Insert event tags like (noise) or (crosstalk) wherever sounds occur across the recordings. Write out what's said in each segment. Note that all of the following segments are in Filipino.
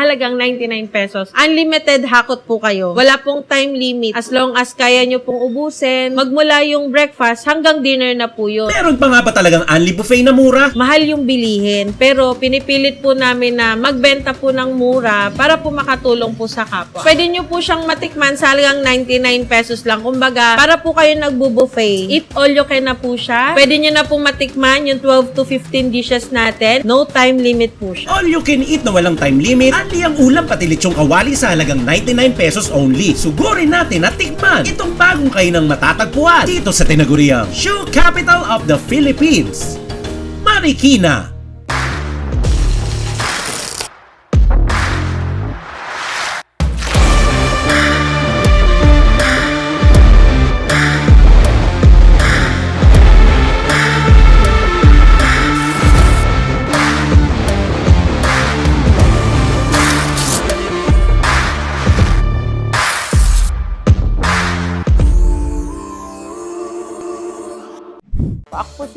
halagang 99 pesos. Unlimited hakot po kayo. Wala pong time limit. As long as kaya nyo pong ubusin, magmula yung breakfast hanggang dinner na po yun. Meron pa nga ba talagang Unli Buffet na mura? Mahal yung bilihin, pero pinipilit po namin na magbenta po ng mura para po makatulong po sa kapwa. Pwede nyo po siyang matikman sa halagang 99 pesos lang. Kumbaga, para po kayo nagbo-buffet. Eat all you can na po siya. Pwede nyo na po matikman yung 12 to 15 dishes natin. No time limit po siya. All you can eat na walang time limit, Unli ang ulam pati lechong kawali sa halagang 99 pesos only. Sugurin natin at tikman itong bagong kainang matatagpuan dito sa tinaguriang Shoe Capital of the Philippines. Marikina.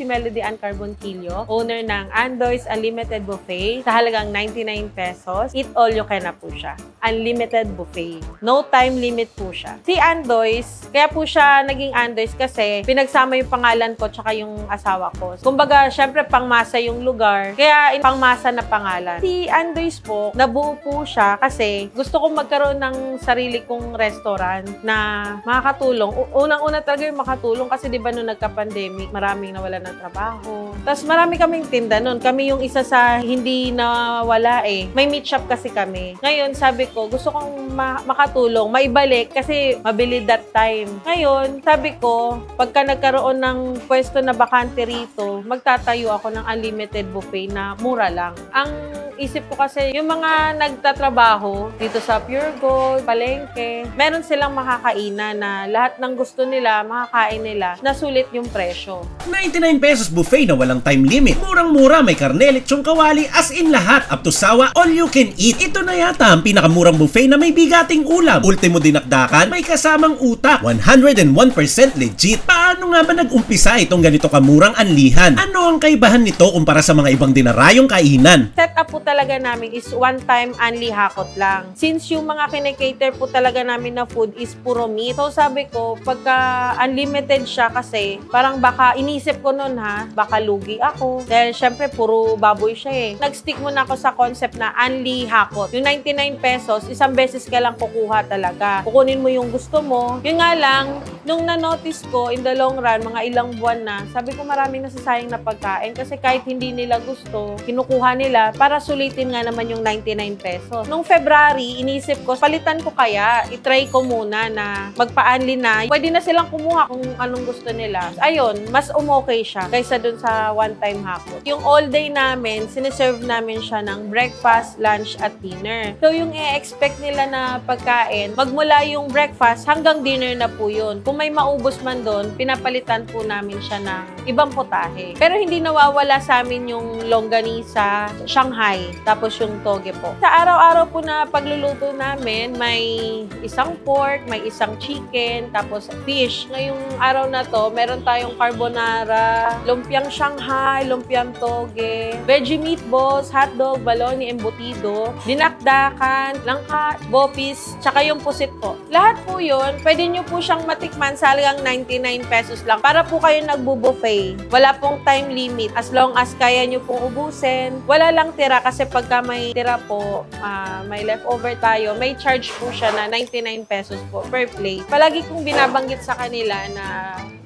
Si Melody Ann Carbonquillo, owner ng Andoy's Unlimited Buffet sa halagang 99 pesos. Eat all you can na po siya. Unlimited buffet. No time limit po siya. Si Andoy's, kaya po siya naging Andoy's kasi pinagsama yung pangalan ko tsaka yung asawa ko. Kumbaga, syempre pangmasa yung lugar, kaya pangmasa na pangalan. Si Andoy's po, nabuo po siya kasi gusto kong magkaroon ng sarili kong restaurant na makakatulong. Unang-una talaga yung makatulong kasi di ba nung nagka-pandemic, maraming nawala ng trabaho. Tapos marami kaming tinda nun. Kami yung isa sa hindi nawala eh. May meat shop kasi kami. Ngayon, sabi ko, gusto kong ma- makatulong, maibalik kasi mabili that time. Ngayon, sabi ko, pagka nagkaroon ng pwesto na bakante rito, magtatayo ako ng unlimited buffet na mura lang. Ang isip ko kasi, yung mga nagtatrabaho dito sa Pure Gold, Palengke, meron silang makakainan na lahat ng gusto nila, makakain nila, nasulit yung presyo. 99 pesos buffet na walang time limit. Murang-mura may karne, lechong kawali, as in lahat. Up to sawa, all you can eat. Ito na yata ang pinakamurang buffet na may bigating ulam. Ultimo dinakdakan, may kasamang utak. 101% legit. Paano nga ba nag-umpisa itong ganito kamurang anlihan? Ano ang kaibahan nito kumpara sa mga ibang dinarayong kainan? Set up po talaga namin is one time only hakot lang. Since yung mga kinikater po talaga namin na food is puro meat. So sabi ko, pagka unlimited siya kasi, parang baka inisip ko nun ha, baka lugi ako. Dahil syempre puro baboy siya eh. Nag-stick muna ako sa concept na only hakot. Yung 99 pesos, isang beses ka lang kukuha talaga. Kukunin mo yung gusto mo. Yun nga lang, nung na-notice ko in the long run, mga ilang buwan na, sabi ko maraming nasasayang na pagkain kasi kahit hindi nila gusto, kinukuha nila para sulitin nga naman yung 99 pesos. Nung February, inisip ko, palitan ko kaya, itry ko muna na magpa-unli na. Pwede na silang kumuha kung anong gusto nila. Ayun, mas umokay siya kaysa dun sa one-time hakot. Yung all day namin, siniserve namin siya ng breakfast, lunch, at dinner. So yung i-expect nila na pagkain, magmula yung breakfast hanggang dinner na po yun. Kung may maubos man doon, pinapalitan po namin siya ng ibang potahe. Pero hindi nawawala sa amin yung longganisa, Shanghai, tapos yung toge po. Sa araw-araw po na pagluluto namin, may isang pork, may isang chicken, tapos fish. Ngayong araw na to, meron tayong carbonara, lumpiang Shanghai, lumpiang toge, veggie meatballs, hotdog, baloni, embutido, dinakdakan, langka, bopis, tsaka yung pusit po. Lahat po yun, pwede nyo po siyang matikman sa halagang 99 pesos lang para po kayo nagbo-buffet. Wala pong time limit. As long as kaya nyo pong ubusin, wala lang tira kasi pagka may tira po, ah, may leftover tayo, may charge po siya na 99 pesos po per plate. Palagi kong binabanggit sa kanila na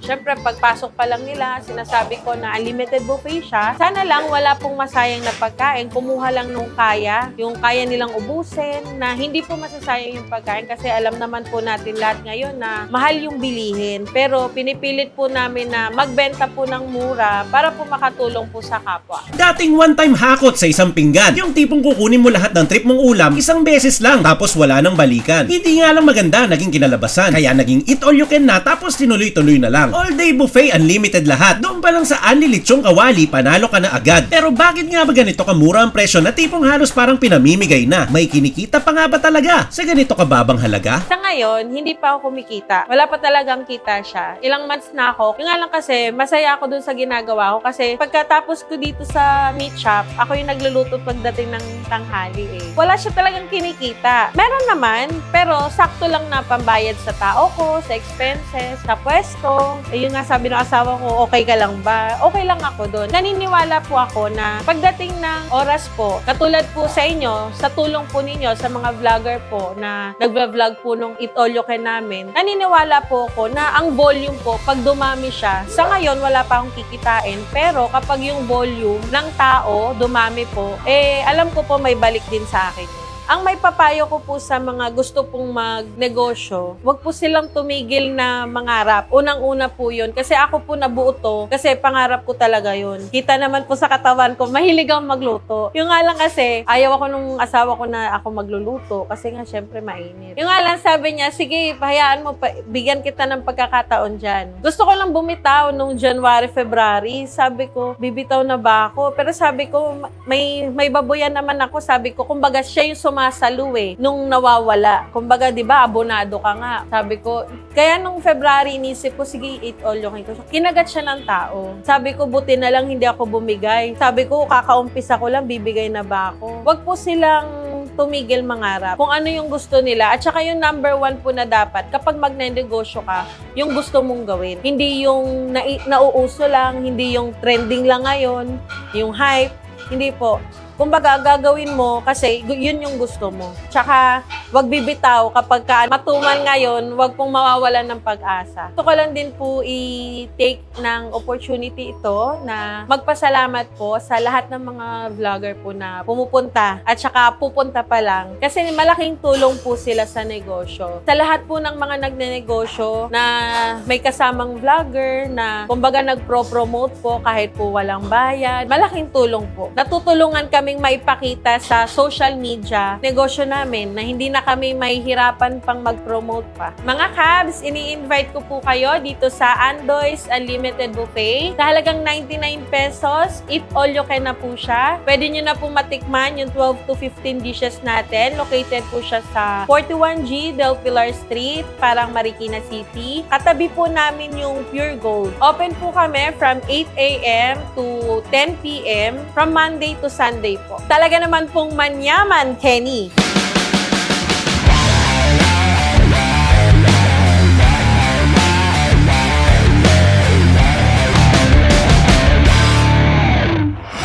Siyempre, pagpasok pa lang nila, sinasabi ko na unlimited buffet siya. Sana lang wala pong masayang na pagkain. Kumuha lang nung kaya, yung kaya nilang ubusin, na hindi po masasayang yung pagkain kasi alam naman po natin lahat ngayon na mahal yung bilihin. Pero pinipilit po namin na magbenta po ng mura para po makatulong po sa kapwa. Dating one-time hakot sa isang pinggan. Yung tipong kukunin mo lahat ng trip mong ulam isang beses lang tapos wala nang balikan. Hindi nga lang maganda naging kinalabasan. Kaya naging eat all you can na tapos tinuloy-tuloy na lang. All day buffet unlimited lahat. Doon pa lang sa Anli Lechong Kawali panalo ka na agad. Pero bakit nga ba ganito kamura ang presyo na tipong halos parang pinamimigay na? May kinikita pa nga ba talaga sa ganito kababang halaga? Sa ngayon, hindi pa ako kumikita. Wala pa talagang kita siya. Ilang months na ako. Yung nga lang kasi, masaya ako dun sa ginagawa ko. Kasi pagkatapos ko dito sa meat shop, ako yung nagluluto pagdating ng tanghali eh. Wala siya talagang kinikita. Meron naman, pero sakto lang na pambayad sa tao ko, sa expenses, sa pwesto. Ayun nga sabi ng asawa ko, okay ka lang ba? Okay lang ako doon. Naniniwala po ako na pagdating ng oras po, katulad po sa inyo, sa tulong po ninyo, sa mga vlogger po na nagva-vlog po nung Eat All You Can namin, naniniwala po ako na ang volume po, pag dumami siya, sa ngayon wala pa akong kikitain, pero kapag yung volume ng tao dumami po, eh alam ko po may balik din sa akin. Ang may papayo ko po sa mga gusto pong magnegosyo, wag po silang tumigil na mangarap. Unang-una po yun. Kasi ako po nabuo to, kasi pangarap ko talaga yun. Kita naman po sa katawan ko, mahilig akong magluto. Yung nga lang kasi, ayaw ako nung asawa ko na ako magluluto, kasi nga syempre mainit. Yung nga lang sabi niya, sige, pahayaan mo, pa, bigyan kita ng pagkakataon dyan. Gusto ko lang bumitaw nung January, February. Sabi ko, bibitaw na ba ako? Pero sabi ko, may, may baboyan naman ako. Sabi ko, kumbaga siya yung sumasalo eh, nung nawawala. Kumbaga, di ba, abonado ka nga. Sabi ko, kaya nung February, inisip ko, sige, eat all can ko. Kinagat siya ng tao. Sabi ko, buti na lang hindi ako bumigay. Sabi ko, kakaumpisa ko lang, bibigay na ba ako? Wag po silang tumigil mangarap kung ano yung gusto nila. At saka yung number one po na dapat, kapag magnenegosyo ka, yung gusto mong gawin. Hindi yung nai- nauuso lang, hindi yung trending lang ngayon, yung hype. Hindi po. Kumbaga, gagawin mo kasi yun yung gusto mo. Tsaka, wag bibitaw kapag ka matuman ngayon, wag pong mawawalan ng pag-asa. Gusto ko lang din po i-take ng opportunity ito na magpasalamat po sa lahat ng mga vlogger po na pumupunta at saka pupunta pa lang. Kasi malaking tulong po sila sa negosyo. Sa lahat po ng mga nagnenegosyo na may kasamang vlogger na kumbaga nagpro-promote po kahit po walang bayad, malaking tulong po. Natutulungan kaming maipakita sa social media negosyo namin na hindi na kami mahihirapan pang mag-promote pa. Mga cabs, ini-invite ko po kayo dito sa Andoy's Unlimited Buffet. Sa halagang 99 pesos, eat all you can na po siya. Pwede nyo na po matikman yung 12 to 15 dishes natin. Located po siya sa 41G Del Pilar Street, parang Marikina City. Katabi po namin yung Pure Gold. Open po kami from 8 a.m. to 10 p.m. from Monday to Sunday po. Talaga naman pong manyaman, Kenny.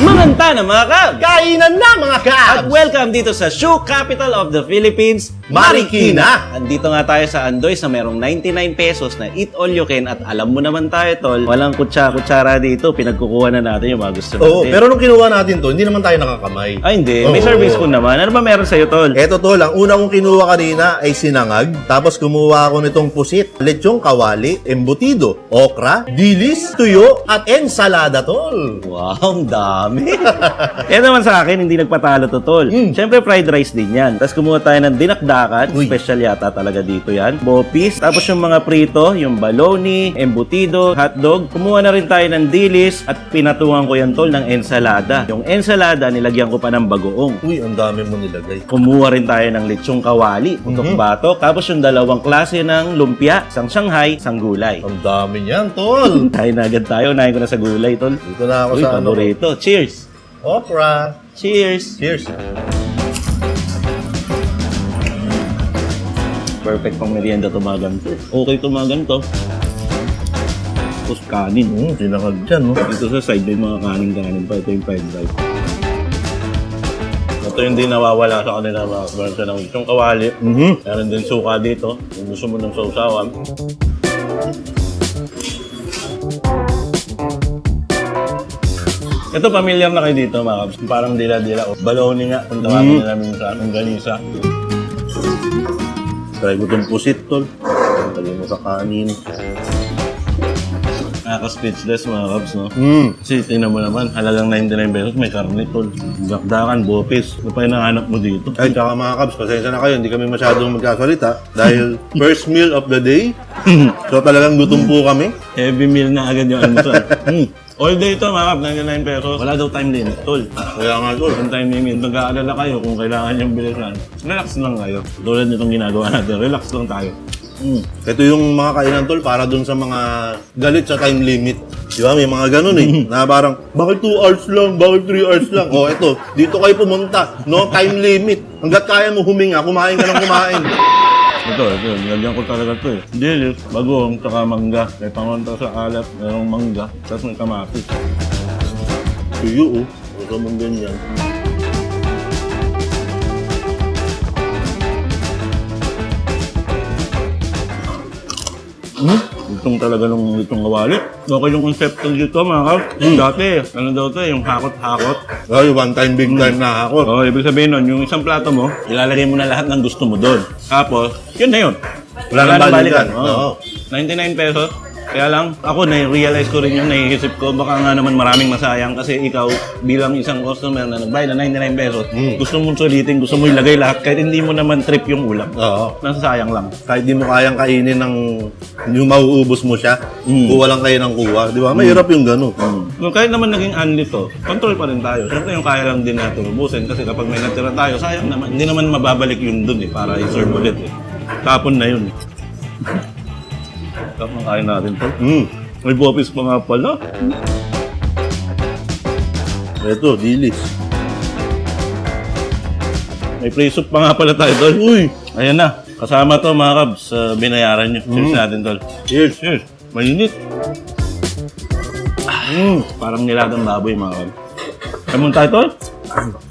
Maganda na mga kab! Kainan na mga At kabs! welcome dito sa shoe capital of the Philippines, Marikina. Andito nga tayo sa Andoy sa merong 99 pesos na eat all you can at alam mo naman tayo tol, walang kutsa-kutsara dito, pinagkukuha na natin yung mga gusto natin. Oo, pero nung kinuha natin to, hindi naman tayo nakakamay. Ay hindi, may Oo. serving spoon naman. Ano ba meron sa'yo tol? Eto tol, ang una kong kinuha kanina ay sinangag, tapos kumuha ako nitong pusit, lechong kawali, embutido, okra, dilis, tuyo, at ensalada tol. Wow, ang dami. (laughs) Yan naman sa akin, hindi nagpatalo to, tol. Mm. Siyempre, fried rice din yan. Tapos kumuha tayo ng dinakdakan. Uy. Special yata talaga dito yan. Bopis. Tapos yung mga prito, yung baloney, embutido, hotdog. Kumuha na rin tayo ng dilis at pinatungan ko yan, tol, ng ensalada. Yung ensalada, nilagyan ko pa ng bagoong. Uy, ang dami mo nilagay. Kumuha rin tayo ng lechong kawali, putok Mhm. batok. Tapos yung dalawang klase ng lumpia, isang Shanghai, isang gulay. Ang dami niyan, tol. (laughs) Tayo na agad tayo. Unahin ko na sa gulay, tol. Dito na ako Uy, sa ano. paborito. Cheers! Okra. Cheers! Cheers. Perfect pang merienda tumagan to. Okay tumagan to. Tapos kanin. Hmm, sinangag dyan, no? Dito sa side may mga kanin-kanin pa. Ito yung fried rice. Ito yung di nawawala sa kanila mga siya ng itong kawali. Mhm. Meron din suka dito. Kung gusto mo ng sausawan. Ito, familiar na kayo dito, mga kabs. Parang dila-dila. O, baloni nga, kung tawagin Mm. namin sa anong ganisa. Try ko itong pusit, tol. Lagyan mo sa kanin. Nakaka-speechless, mga kabs, no? Hmm. Kasi tingnan mo naman, halagang 99 pesos, may karne, tol. Dakdakan, bopis. Ano pa yung nahanap mo dito? Ay, tsaka mga kabs, pasensya na kayo, hindi kami masyadong magkasalita dahil (laughs) first meal of the day. So talagang gutom po kami. Heavy meal na agad yung almusal. (laughs) mm. All day to, mga kap, 99 pesos. Wala daw time limit, tol. Kaya nga tol. Yung time limit, nag-aalala kayo kung kailangan yung bilisan. Relax lang kayo. Tulad nitong ginagawa natin, relax lang tayo. Mm. Ito yung mga kainan tol para dun sa mga galit sa time limit. Di ba? May mga ganun eh. na parang, bakit 2 hours lang? Bakit 3 hours lang? O eto, dito kayo pumunta. No time limit. Hanggat kaya mo huminga, kumain ka ng kumain. (laughs) Ito, ito, nilagyan ko talaga ito eh. Dilis, bagong, tsaka mangga. May pangonta sa alat, mayroong mangga, tapos may kamatis. Tuyo oh. Huwag mong ganyan. Hmm? Itong talaga nung itong kawali. Okay yung konsepto dito mga kap. Dati, ano daw to, yung hakot-hakot. Ay, one time, big time na ako. Oo, ibig sabihin nun, yung isang plato mo, ilalagay mo na lahat ng gusto mo doon. Tapos, yun na yun. Wala nang balikan. Oo. Oo. 99 pesos. Kaya lang, ako na-realize ko rin yung naiisip ko, baka nga naman maraming masayang kasi ikaw bilang isang customer na nagbayad na 99 pesos, Mm. gusto mong sulitin, gusto mo ilagay lahat kahit hindi mo naman trip yung ulam. Oo. Nasasayang lang. Kahit di mo kayang kainin ng yung mauubos mo siya, Mm. kuha lang kayo ng kuha. Di ba? Mahirap yung gano'n. Kung kahit naman naging unli to, control pa rin tayo. Siyempre yung kaya lang din natin ubusin kasi kapag may natira tayo, sayang naman. Hindi naman mababalik yun dun eh, para i-serve ulit eh. Tapon na yun eh. Tapos kain natin to. Mm. May bopis pa nga pala. Ito, dilis. May free soup pa nga pala tayo tol. Uy! Ayan na. Kasama to mga kabs sa binayaran nyo. Cheers natin tol. Cheers. Cheers! Mainit. Mm, parang nilagang baboy mga kabs. Kaya muna tayo tol.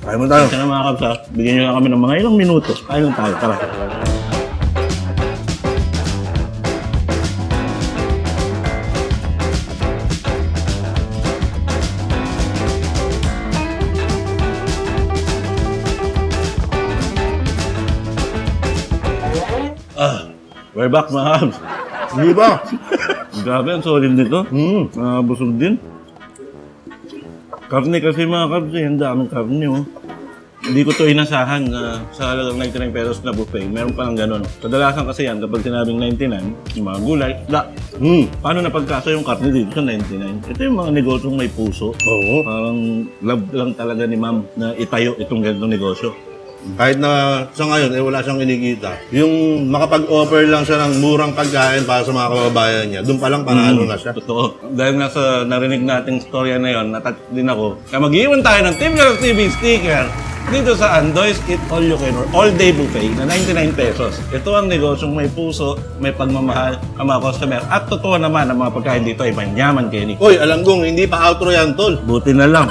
Kaya mo tayo. Kasi na mga kabs ha, bigyan nyo lang kami ng mga ilang minuto. Kain lang tayo, tara. We're back mga kabs. Hindi ba? Grabe, ang solid nito. Mm. Nakabusog din. Karne kasi mga kabs eh, ang daming karne oh. Hindi ko to inasahan na sa halagang 99 pesos na buffet, meron pa ng ganun. Kadalasan kasi yan, kapag sinabing 99, yung mga gulay, da. Mm. Paano napagkasa yung karne dito sa 99? Ito yung mga negosyong may puso. Oo. Parang love lang talaga ni ma'am na itayo itong ganitong negosyo. Kahit na sa ngayon, eh, wala siyang kinikita. Yung makapag-offer lang siya ng murang pagkain para sa mga kababayan niya, doon pa lang panalo na siya. Totoo. Dahil nga sa narinig nating storya na yon, natat din ako. Kaya mag-iwan tayo ng Team Girls TV sticker dito sa Andoy's Eat All You Can or All Day Buffet na 99 pesos. Ito ang negosyong may puso, may pagmamahal ang mga customer. At totoo naman ang mga pagkain dito ay manyaman, Kenny. Oy, alam kong hindi pa outro yan, tol. Buti na lang.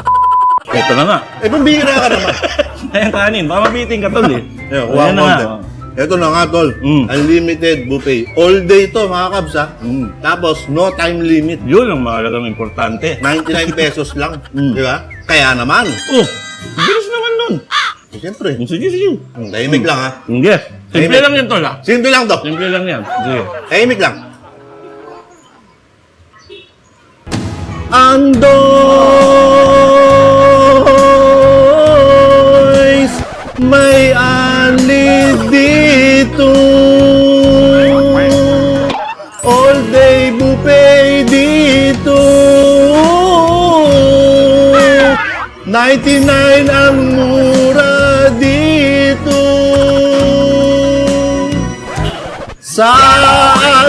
Ito na nga. Eh, pambihira ka naman. (laughs) Ayan kanin, baka mabiting ka tol eh. Ayun, kuha Ayan ko na nga. konti. Ito na nga, tol. Mm. Unlimited buffet. All day to, mga kabs, ha? Mm. Tapos, no time limit. Yun ang mahalagang importante. 99 (laughs) pesos lang. Mm. Di ba? Kaya naman. Oh, bilis naman nun. Eh, Siyempre. Sige, sige. Hmm, Tahimik lang, ha? Sige. Simple Tahimik. lang yun tol ah. Simple lang to. Simple lang yan. Sige. Tahimik lang. Andoys 99 ang mura dito sa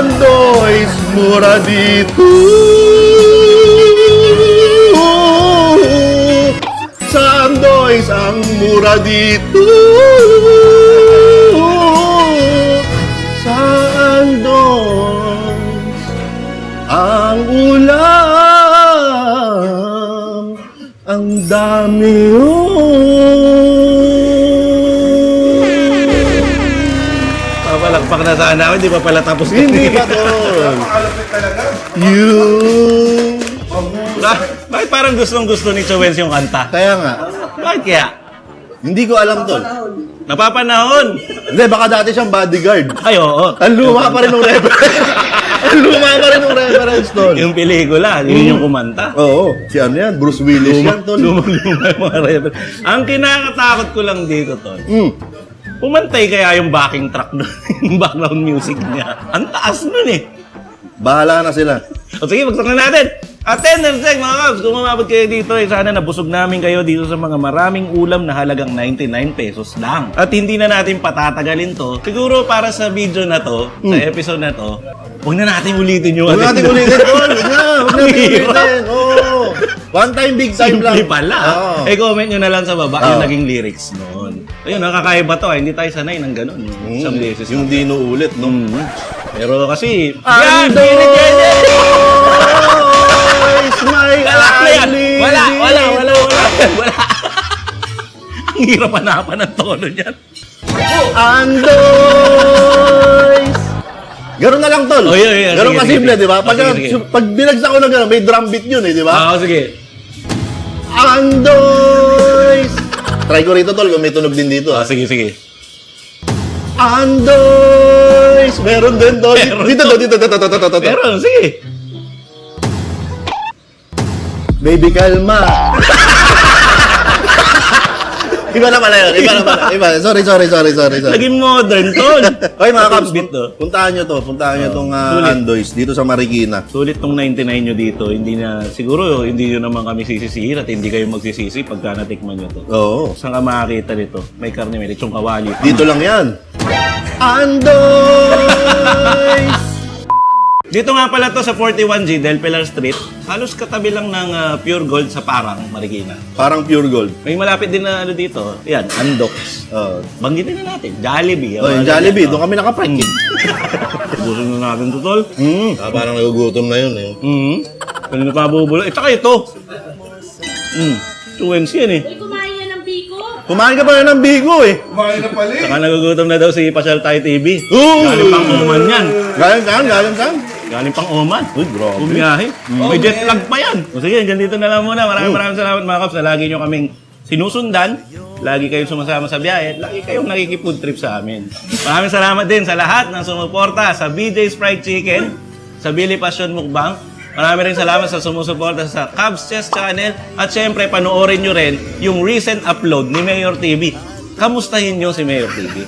Andoy's mura dito. Sa Andoy's ang mura dito. Papalakpak na sana ako, hindi pa pala tapos. Hindi ba to? You. Ba- bakit parang gustong gusto ni Chowens yung kanta? Kaya nga, Bakit kaya? hindi ko alam to. Napapanahon! Hindi, baka dati siyang bodyguard. Ay, oo. Ang luma pa rin ng reference. Ang luma pa rin ng reference, tol. Yung pelikula, yun yung kumanta. Oo, si ano yan? Bruce Willis yan, tol. Lumang-luma yung mga reference. Ang kinakatakot ko lang dito, Tol, Mm. Pumantay kaya yung backing track doon, (laughs) yung background music niya. Ang taas nun eh. Bahala na sila. O sige, bagsak na natin. Attendance check mga kabs, kung umabot kayo dito, eh, sana nabusog namin kayo dito sa mga maraming ulam na halagang 99 pesos lang. At hindi na natin patatagalin to. Siguro para sa video na to, sa episode na to, huwag na natin ulitin yung Hmm. Huwag natin ulitin, tol. Huwag na, huwag natin (laughs) Hirap. ulitin. Oo. One time, big time lang. Simple pala. Oo. Eh, comment nyo na lang sa baba Oo. yung naging lyrics noon. Ayun, nakakaiba to. ah. Hindi tayo sanay ng ganun. Mm, Isang beses. Yung di ulit, no? Mm. Pero kasi, Ando! Yan! Is my Wala na yan! eyelid. Wala, wala, wala, wala. (laughs) Wala. Ang hirap hanapan ng tono niyan. Andoys! Ganun na lang, tol. Oh, yeah, yeah. Ganun Sige, kasimple, sige. di ba? Oh, Pag, sige, sige. pag binagsak ko na gano'n, may drum beat yun eh, di ba? Ah, sige. Andoys! Try ko rito, tol, kung may tunog din dito. Ah, sige, sige. Andoys! Meron din, tol. Meron Dito, to. dito, dito, dito, dito, dito. Pero, sige. Baby, kalma. Iba na pala yun. Iba na pala. Iba. Sorry, sorry, sorry, sorry. sorry. Naging modern, tol. Okay mga Beat to. puntahan nyo to. Puntahan nyo tong uh, Sulit. Andoys dito sa Marikina. Sulit tong 99 nyo dito. Hindi na, siguro, hindi nyo naman kami sisisihin at hindi kayo magsisisi pagka natikman nyo to. Oo. Saan ka makakita nito? May karne, may lechong kawali. Dito lang yan. Andoys! (laughs) Dito nga pala to sa 41G Del Pilar Street. Halos katabi lang ng ah, Pure Gold sa Parang, Marikina. Parang pure gold. May malapit din na ano dito. Yan, Andox. Oh, Banggitin na natin. Jollibee. oh yung Jollibee, doon kami nakapark. (laughs) Gusto na natin to, tol. Mm. Ah, parang nagugutom na yun eh. Mm. Kanina pa bubulo. Eh, tsaka ito. Mm. Tuwens yan eh. Uy, kumain yan ng biko. Kumain ka pa rin ng bigo eh. Tsaka nagugutom na daw si Pasyal Tayo TV. Ooh! Galing pang Oman yan. Galing saan? Galing saan? Galing pang Oman. Uy, grabe. Bumiyahe. May jet lag pa yan. O sige, hanggang dito na lang muna. Maraming maraming salamat mga kaps na lagi nyo kaming sinusundan. Lagi kayong sumasama sa biyahe. Lagi kayong nakikipod trip sa amin. Maraming salamat din sa lahat ng sumuporta sa BJ's Fried Chicken, sa Billy Passion Mukbang. Marami rin salamat sa sumusuporta sa Cubs Chess Channel. At syempre, panoorin nyo rin yung recent upload ni Mayor TV. Kamustahin nyo si Mayor TV.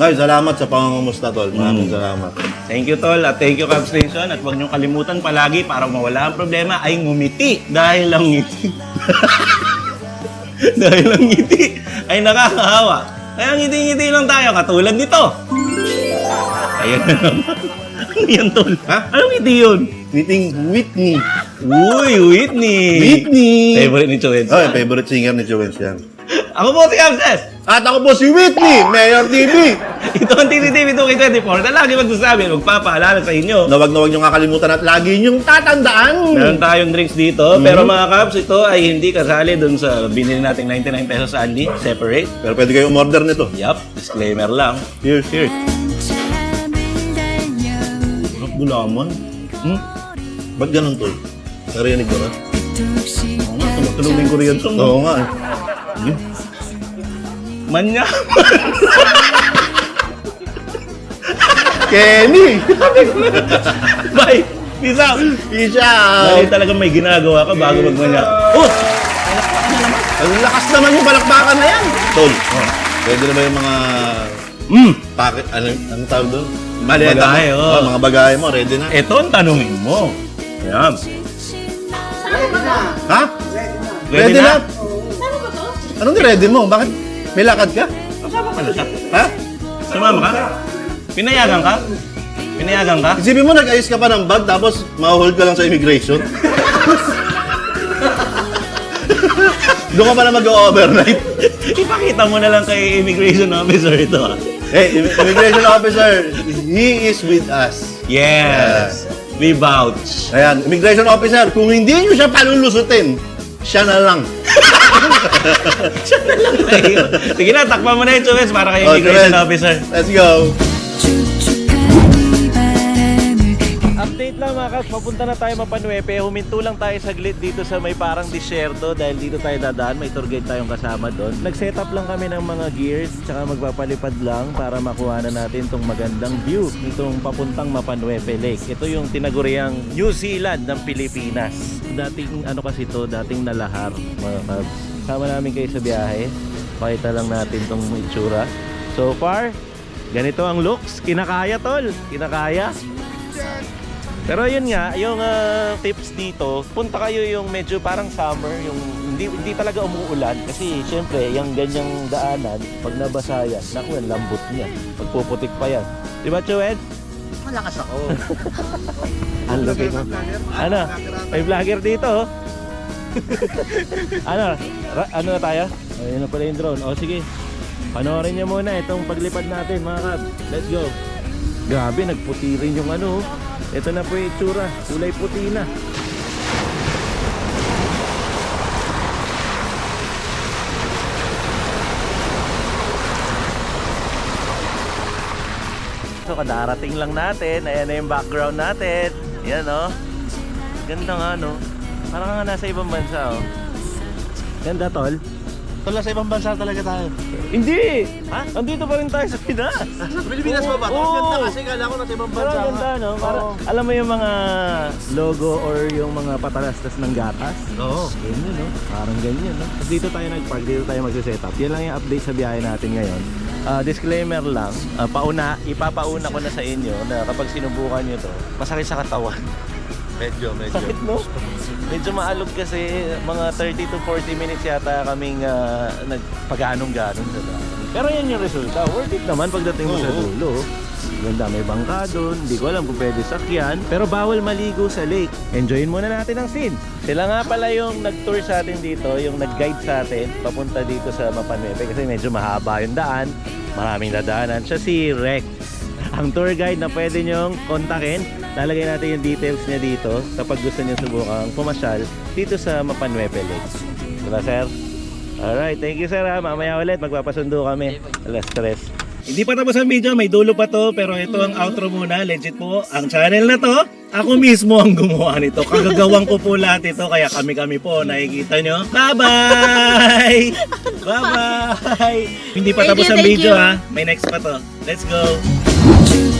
Ay, salamat sa pangangamusta, tol. Maraming salamat. Thank you, Tol. At thank you, Cubs Nation. At huwag niyong kalimutan palagi para mawala ang problema ay ngumiti. Dahil ang ngiti. (laughs) dahil ang ngiti ay nakakahawa. Kaya ngiti-ngiti lang tayo katulad nito. Ayan na naman. (laughs) Ano yan, Tol? Ha? Anong ngiti yun? Meeting Whitney. Uy, Whitney! Whitney! Favorite ni Chuens. Oh, favorite singer ni Joel yan. Ako po si Cubses! At ako po si Whitney, Mayor TV. (laughs) Ito ang TCTV 2K24 na lagi magsasabi, magpapaalala sa inyo Na wag na wag nyo kakalimutan at lagi nyong tatandaan. Meron tayong drinks dito, pero mga Cubs, ito ay hindi kasali dun sa binili nating 99 pesos only, separate. Pero pwede kayo umorder nito. Yup, disclaimer lang. Cheers. Cheers. Sarap gulaman. Hmm? Ba't ganun, tol? Narinig mo na? Oo nga, tumatulog yung Korean song. Oo nga. eh. Manya. Kenny! Bye. Peace out. Peace out! Dahil talagang may ginagawa ka bago magmanya. Oh! Ang lakas naman yung palakpakan na yan! Tol, pwede na ba yung mga Mm. packet, ano, ano tawag doon? Bagay, Baga- oh. Oh, mga bagay mo, ready na. Ito ang tanungin mo. Yan. Ha? Ready na? Ba to? Anong ready mo? Bakit? May lakad ka? Kasama ka na siya. Ha? Sumama ka? Pinayagan ka? Pinayagan ka? Isipin mo, nag-ayos ka pa ng bag, tapos ma-hold ka lang sa immigration. (laughs) Doon ka pala mag-overnight. Ipakita mo na lang kay immigration officer ito. ah. Hey, im- immigration officer, he is with us. Yes. We vouch. Ayan, immigration officer, kung hindi nyo siya palulusutin, siya na lang. Sige na, takpan mo na yung Chuwes para kay Oh, immigration Chuwes. officer. Let's go. Update lang mga kas, papunta na tayo Mapanuepe. Huminto lang tayo saglit dito sa may parang disyerto dahil dito tayo dadaan. May tour guide tayong kasama doon. Nag-set up lang kami ng mga gears tsaka magpapalipad lang para makuha na natin tong magandang view nitong papuntang Mapanuepe Lake. Ito yung tinaguriang New Zealand ng Pilipinas. Dating ano kasi to, dating nalahar mga kabs. Sama namin kayo sa biyahe. Pakita lang natin tong itsura. So far, ganito ang looks. Kinakaya tol. Kinakaya. Pero yun nga, yung ah, tips dito, punta kayo yung medyo parang summer, yung hindi, hindi talaga umuulan. Kasi syempre, yung ganyang daanan, pag nabasa yan, naku, yung lambot niya. Pagpuputik pa yan. Di ba, Chued? Malakas ako. (laughs) Ang lupit mo. Ano? May vlogger dito, oh. (laughs) ano? Ra- ano na tayo? Ayun na pala yung drone. O sige, panoorin niyo muna itong paglipad natin mga kab. Let's go. Grabe, nagputi rin yung ano. oh. Ito na po yung itsura. Kulay puti na. So kadarating lang natin. Ayan na yung background natin. Yan oh. Ganda nga no. Parang nga nasa ibang bansa oh. Ganda tol. Tol, sa ibang bansa talaga tayo. Hindi! Ha? Andito pa rin tayo sa Pinas. Sa Pilipinas pa ba? Oo. Ang ganda kasi kala ko nasa ibang Parang bansa. ganda nga. no? Parang, Oo. alam mo yung mga logo or yung mga patalastas ng gatas? Oo. Ganyan no? Parang ganyan no? Tapos dito tayo nag-park, dito tayo magsiset-up. Yan lang yung update sa biyahe natin ngayon. Ah, disclaimer lang, ah, pauna, ipapauna ko na sa inyo na kapag sinubukan nyo to, masakit sa katawan. Medyo, medyo. Sakit no? Medyo maalog kasi mga 30 to 40 minutes yata kaming uh, nagpag-anong-ganon sa daan. Pero yan yung resulta. Worth it naman pagdating mo sa dulo. Ganda, may bangka doon. Hindi ko alam kung pwede sakyan. Pero bawal maligo sa lake. Enjoyin muna natin ang scene. Sila nga pala yung nag-tour sa atin dito, yung nag-guide sa atin papunta dito sa Mapanuepe kasi medyo mahaba yung daan. Maraming dadaanan. Siya si Rex. Ang tour guide na pwede nyong kontakin. Lalagay natin yung details niya dito kapag gusto niyo subukang pumasyal dito sa Mapanuepe Lake. Diba, sir? Alright, thank you, sir. ha. Mamaya ulit, magpapasundo kami. Alas tres. Hindi pa tapos ang video, may dulo pa to, pero ito ang outro muna. Legit po, ang channel na to, ako mismo ang gumawa nito. Kagagawang ko po lahat ito, kaya kami-kami po, nakikita nyo. Bye-bye! (laughs) Bye-bye! Hindi pa tapos ang video ha, may next pa to. Let's go!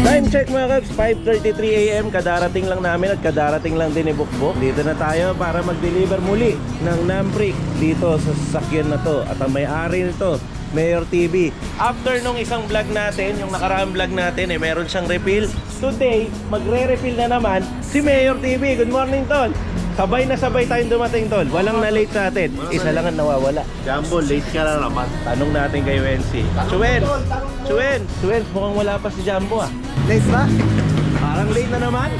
Time check mga kaps, 5.33am Kadarating lang namin at kadarating lang din ni Bukbok Dito na tayo para mag-deliver muli ng Namprick Dito sa sasakyan na to At ang may-ari nito, Mayor TV After nung isang vlog natin, yung nakaraang vlog natin eh, Meron siyang refill. Today, magre-refill na naman si Mayor TV Good morning Tol. Sabay na sabay tayong dumating Tol. Walang na-late sa atin. Isa lang ang nawawala. Jumbo, late ka na naman. Tanong natin kay Wensi Chuen! Chuen! Chuen, mukhang wala pa si Jumbo ah. Late ba? Parang late na naman.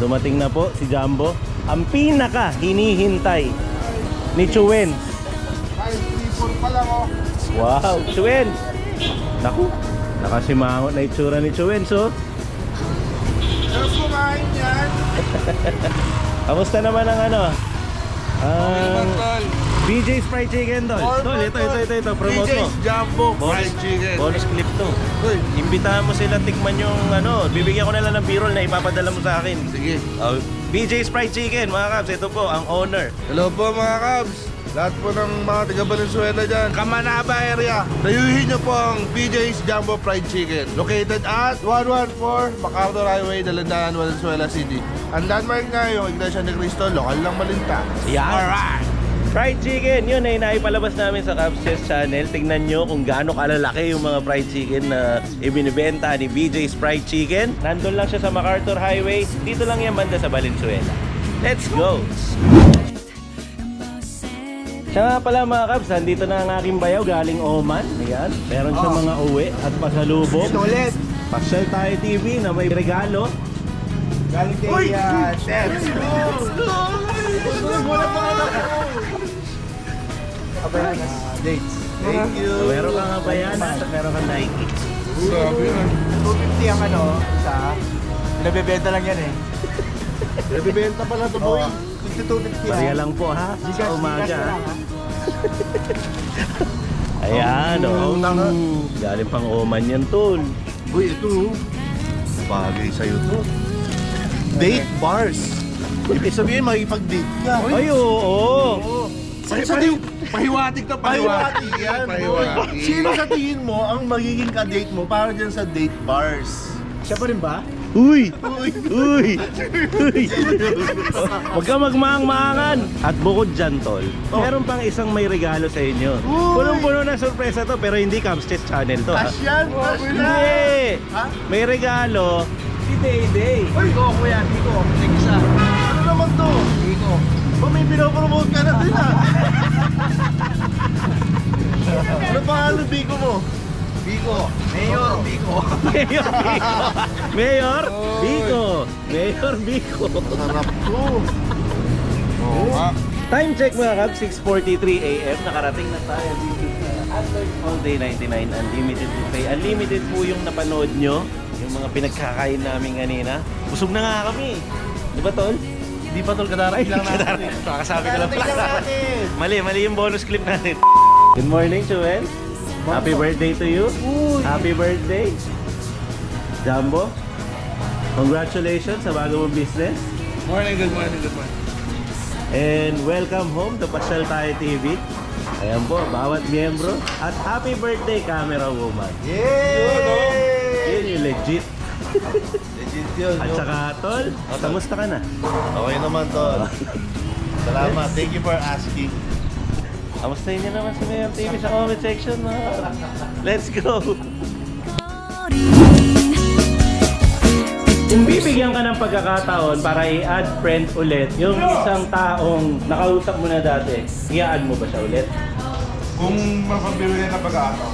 Dumating na po si Jumbo. Ang pinaka hinihintay ni Chuen. Wow, Chuen! Naku, nakasimangot na itsura ni Chuen, so. (laughs) Kamusta naman ang ano? Ang BJ's Fried Chicken, tol. Tol, ito, ito, ito, ito, promote mo. Jumbo, Bonus, bonus clip to. Imbitahan mo sila tikman yung ano, bibigyan ko na lang ng b-roll na ipapadala mo sa akin. Sige. Oh, BJ's Fried Chicken, mga kabs, ito po ang owner. Hello po mga Cubs. Lahat po ng mga taga Valenzuela dyan. Kamanaba area. Dayuhin niyo po ang BJ's Jumbo Fried Chicken. Located at 114 MacArthur Highway, Dalandanan, Valenzuela City. Ang landmark nga yung Iglesia ni Cristo, lokal lang malinta. Yan. Alright! Fried chicken, yun ay naipalabas namin sa Chess Channel. Tingnan nyo kung gaano kalalaki yung mga fried chicken na ibinibenta ni BJ's Fried Chicken. Nandun lang siya sa MacArthur Highway. Dito lang yan banda sa Valenzuela. Let's go! Siya nga pala mga Cubs, nandito na ang aking bayaw galing Oman. Ayan, meron siya mga uwi at pasalubong. Ito ulit. Pasyal tayo TV na may regalo. Galing kay uh, Chef. Abayan na. Dates. Thank you. Meron kang Havaiana at meron kang Nike. Grabe na. 250 ang ano, isa. Nabebenta lang yan eh. Nabibenta pala to boy. 250 Bariya lang po ha, sa umaga. ha? Ayan, oh. Galing pang Oman yan, tol. Uy, ito. oh. Bagay sa'yo to. Date bars. Ibig sabihin, makipag-date ka. Ay, oo. Sa, sa tingin, pahiwatig ka, pahiwatig yan. Pahiwatig. Sino sa tingin mo ang magiging ka-date mo para dyan sa date bars? Siya pa rin ba? Uy! Uy! Uy! (laughs) Huwag ka magmaang-maangan. At bukod dyan, tol, meron pang isang may regalo sa inyo. Punong-puno na sorpresa to, pero hindi Camstes Channel to, ha? Cash yan, cash yan. Hindi! Ha? May regalo si Dayday. Uy, ko, kuya, Biko. Next isa. Ano naman to? Biko. Ba may pinopromote ka na din ah. (laughs) ano pangalan Biko mo? Biko. Mayor, Biko. (laughs) Mayor Biko. Mayor Biko. Mayor Biko. Sarap to. Oo. Time check mga kab, 6.43 a.m. Nakarating na tayo dito sa Android All Day 99 Unlimited Buffet. Unlimited po yung napanood nyo. Mga pinagkakain namin kanina. Busog na nga kami. Di ba, Tol? Di pa tol kadaray lang natin. Kakasabi ko lang pala. Mali, mali yung bonus clip natin. Good morning, Chuel. Happy birthday to you. Happy birthday. Jumbo. Congratulations sa bago mong business. Morning, good morning, good morning. And welcome home to Pasyal Tayo TV. Ayan po, bawat miyembro. At happy birthday, camera woman. Yay! Yun yung legit. Legit yun. At saka, Tol, kamusta ka na? Okay naman to. Salamat. Thank you for asking. Kamustahin niyo naman si Mayor TV sa comment section. kab. Let's go! Bibigyan ka ng pagkakataon para i-add friend ulit yung isang taong nakausap mo na dati, i-add mo ba siya ulit? Kung mapabibigyan na pag-aataw.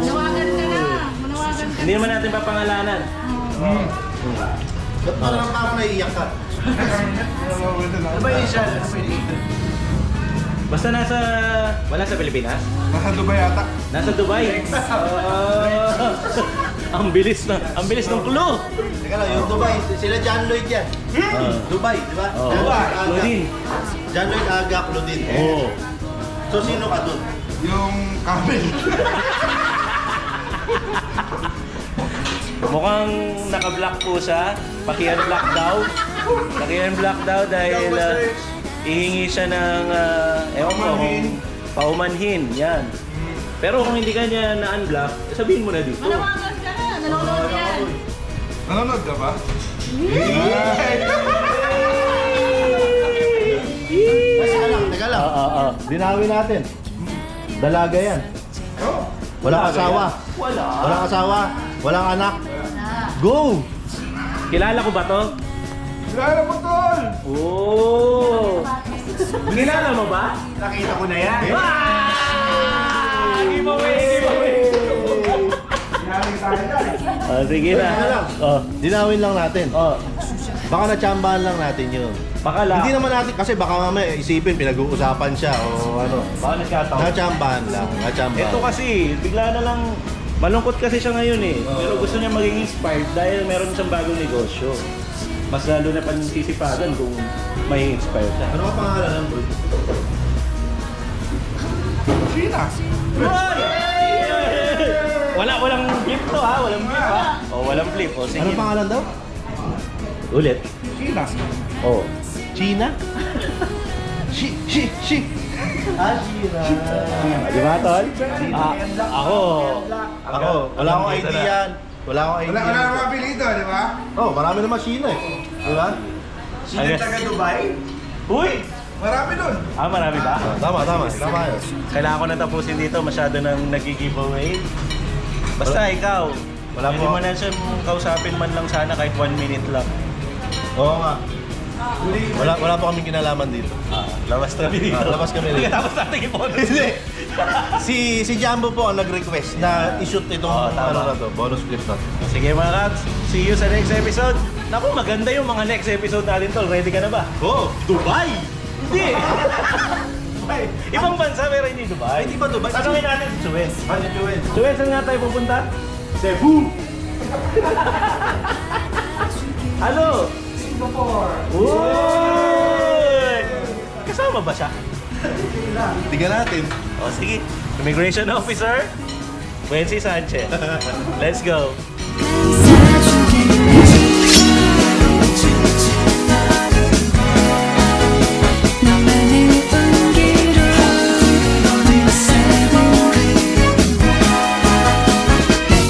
Manawagan ka na. Manawagan ka Hindi naman natin papangalanan. Ba't parang ako naiiyak ka? Ano ba yung siya? Basta nasa... Wala sa Pilipinas? Nasa Dubai ata. Nasa Dubai. Ah, (laughs) ang bilis na, ang bilis ng clue. Teka lang, yung Dubai, sila John Lloyd yan. Ah. Dubai, di ba? Oh. Aga. Claudine. John Lloyd Aga, Claudine. Oh. So, sino ka dun? Yung camel. (laughs) Mukhang naka-block po siya. Paki-unblock daw. Paki-unblock daw dahil ah, ihingi siya ng, uh, ewan ko, kung paumanhin. Yan. Pero kung hindi ka niya na-unblock, sabihin mo na dito. Manawagan ka na. Nanonood yan. Nanonood ka ba? Teka lang, teka lang. Oo, oo. Dinawin natin. Dalaga yan. Walang asawa. Wala. Walang asawa. Walang anak. Go! Kilala ko ba to? Kilala mo tol! Oo. Kilala mo ba? Nakita ko na yan. Ah! Giveaway, giveaway. Yari tayo dyan. Oh, sige na. Lang. Oh, Dinawin lang natin. oh. Baka natsambahan lang natin yun. Pakala. Hindi naman natin, kasi baka mamaya isipin, pinag-uusapan siya o ano. Baka nagkataon. Natsambahan lang, natsambahan. Ito kasi, bigla na lang, malungkot kasi siya ngayon eh. Pero gusto niya maging inspired dahil meron siyang bagong negosyo. Mas lalo na pansisipagan kung may inspire siya. Ano ka pangalan ng bro? China. Wala, walang blip to ha, walang blip ha. O, walang blip. O, sige. Ano pangalan daw? Ulit. China. O. China? Shi, (laughs) shi, shi. Ah, China. Di ba, Tol? Ah, ako. Ako, wala akong idea yan. Wala akong idea. Wala, wala namang apelido, di ba? Oh, marami naman China eh. Di ba? Sino Ayos. taga Dubai? Uy! Marami dun. Ah, marami ba? Tama, tama. Tama yun. Kailangan ko na tapusin dito, masyado nang nag-giveaway. Basta ikaw, Wala po mo na siya kausapin man lang sana kahit one minute lang. Oo nga. Wala, wala pa kaming kinalaman dito. Ah, labas kami dito. Ah, labas kami dito. Pagkatapos natin i-bonus. (laughs) Hindi. si si Jumbo po ang nag-request na i-shoot itong Oo, tama. ano na to, bonus clip na to. Sige mga Kabs, see you sa next episode. Naku, maganda yung mga next episode natin tol. Ready ka na ba? Oh, Dubai! Hindi! Ay, Ibang bansa pero hindi Dubai. Hindi ba Dubai? Tanungin natin si Suez. Ano Joel? Suez, saan nga tayo pupunta? Cebu! Ano? Singapore! Uy! Kasama ba siya? Tingnan natin. O sige, Immigration Officer, Wency Sanchez. Let's go! 너만의 온기로 날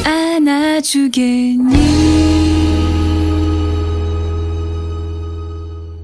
안아주겠니